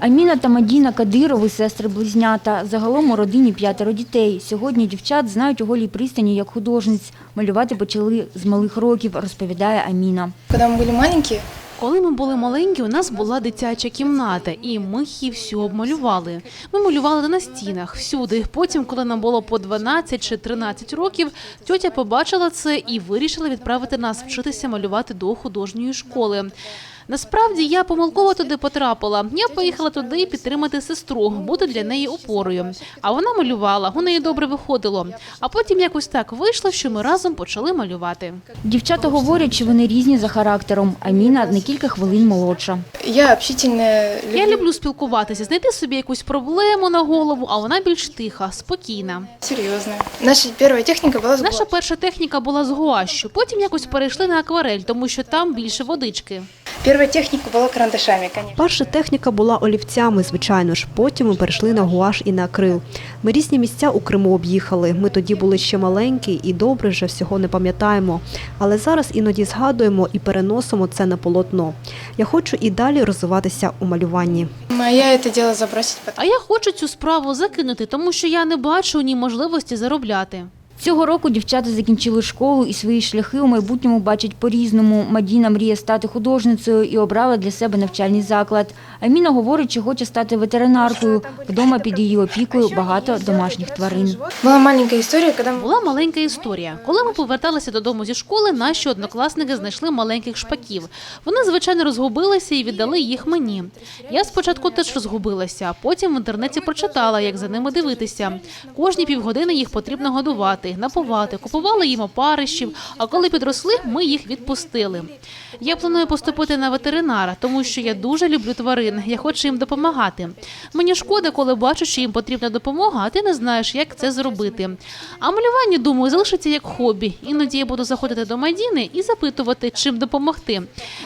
Аміна та Мадіна Кадирови – сестри-близнята. Загалом у родині п'ятеро дітей. Сьогодні дівчат знають у голій пристані як художниць. Малювати почали з малих років, розповідає Аміна. Когда мы были маленькие, Коли ми були маленькі, у нас була дитяча кімната, і ми її всю обмалювали. Ми малювали на стінах всюди. Потім, коли нам було по 12 чи 13 років, тьотя побачила це і вирішила відправити нас вчитися малювати до художньої школи. Насправді я помилково туди потрапила. Я поїхала туди підтримати сестру, бути для неї опорою. А вона малювала, у неї добре виходило. А потім якось так вийшло, що ми разом почали малювати. Дівчата говорять, що вони різні за характером. Аміна на кілька хвилин молодша. я общительная, люблю, Я люблю спілкуватися, знайти собі якусь проблему на голову, а вона більш тиха, спокійна. серьезная. Наша первая техника была с Наша перша техніка була з гуашю, потім якось перейшли на акварель, тому що там більше водички. Первая техника была карандашами, конечно. Перша техніка була олівцями, звичайно ж. Потім ми перейшли на гуаш і на акрил. Ми різні місця у Криму об'їхали. Ми тоді були ще маленькі і добре вже всього не пам'ятаємо. Але зараз іноді згадуємо і переносимо це на полотно. Я хочу і далі розвиватися у малюванні. Моя это дело забросить. А я хочу цю справу закинути, тому що я не бачу у ній можливості заробляти. Цього року дівчата закінчили школу і свої шляхи у майбутньому бачать по-різному. Мадіна мріє стати художницею і обрала для себе навчальний заклад. Аміна говорить, що хоче стати ветеринаркою. Вдома під її опікою багато домашніх тварин. Была маленькая история, когда мы... Була маленька історія. Коли ми поверталися додому зі школи, наші однокласники знайшли маленьких шпаків. Вони, звичайно, розгубилися і віддали їх мені. Я спочатку теж розгубилася, а потім в інтернеті прочитала, як за ними дивитися. Кожні півгодини їх потрібно годувати, напувати, купували їм опарищів, а коли підросли, ми їх відпустили. Я планую поступити на ветеринара, тому що я дуже люблю тварин. Я хочу їм допомагати. Мені шкода, коли бачу, що їм потрібна допомога, а ти не знаєш, як це зробити. А малювання, думаю, залишиться як хобі. Іноді я буду заходити до Мадіни і запитувати, чим допомогти.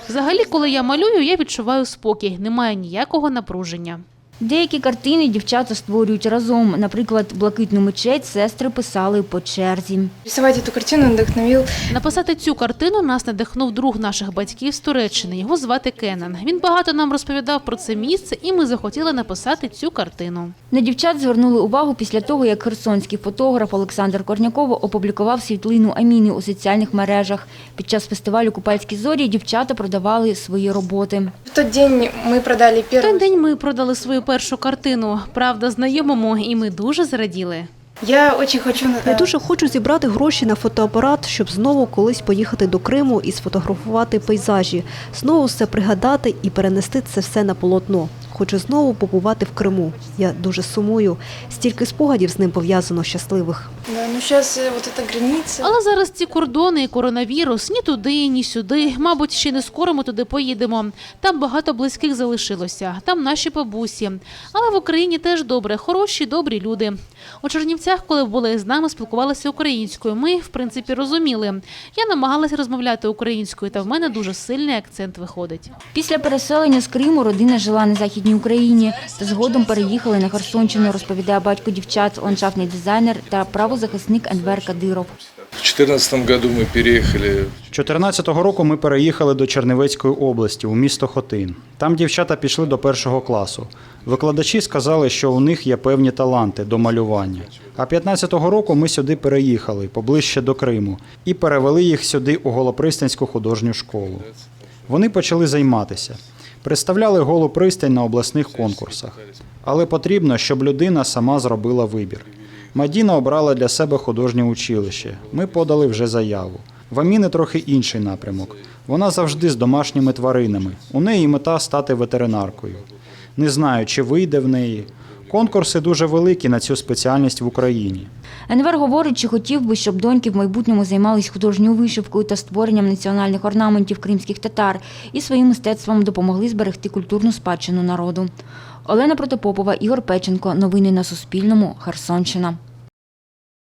Взагалі, коли я малюю, я відчуваю спокій, немає ніякого напруження. Деякі картини дівчата створюють разом. Наприклад, блакитну мечеть сестри писали по черзі. Рисовать эту картину вдохновил Написати цю картину нас надихнув друг наших батьків з Туреччини. Його звати Кенан. Він багато нам розповідав про це місце, і ми захотіли написати цю картину. На дівчат звернули увагу після того, як херсонський фотограф Олександр Корняков опублікував світлину Аміни у соціальних мережах. Під час фестивалю Купальські зорі дівчата продавали свої роботи. В тот день мы продали той день ми продали свою першу картину. Правда, знайомому, і ми дуже зраділи. Я дуже хочу... Я дуже хочу зібрати гроші на фотоапарат, щоб знову колись поїхати до Криму і сфотографувати пейзажі, знову все пригадати і перенести це все на полотно. Хочу знову побувати в Криму. Я дуже сумую. Стільки спогадів з ним пов'язано щасливих. Ну вот эта граница. Але зараз ці кордони і коронавірус ні туди, ні сюди. Мабуть, ще не скоро ми туди поїдемо. Там багато близьких залишилося, там наші бабусі. Але в Україні теж добре, хороші, добрі люди. У Чернівцях, коли були з нами, спілкувалися українською. Ми, в принципі, розуміли. Я намагалася розмовляти українською, та в мене дуже сильний акцент виходить. Після переселення з Криму родина жила на Західній Україні та згодом переїхали на Херсонщину, розповідає батько дівчат, ландшафтний дизайнер та правозахисник Енвер Кадиров. В 2014 году мы переехали 14-го року ми переїхали до Чернівецької області у місто Хотин. Там дівчата пішли до першого класу. Викладачі сказали, що у них є певні таланти до малювання. А 15-го року ми сюди переїхали поближче до Криму і перевели їх сюди у Голопристанську художню школу. Вони почали займатися, представляли голу пристань на обласних конкурсах. Але потрібно, щоб людина сама зробила вибір. Мадіна обрала для себе художнє училище. Ми подали вже заяву. В Аміни трохи інший напрямок. Вона завжди з домашніми тваринами. У неї мета стати ветеринаркою. Не знаю, чи вийде в неї. Конкурси дуже великі на цю спеціальність в Україні. Енвер говорить, що хотів би, щоб доньки в майбутньому займались художньою вишивкою та створенням національних орнаментів кримських татар і своїм мистецтвом допомогли зберегти культурну спадщину народу. Олена Протопопова, Ігор Печенко. Новини на Суспільному. Херсонщина.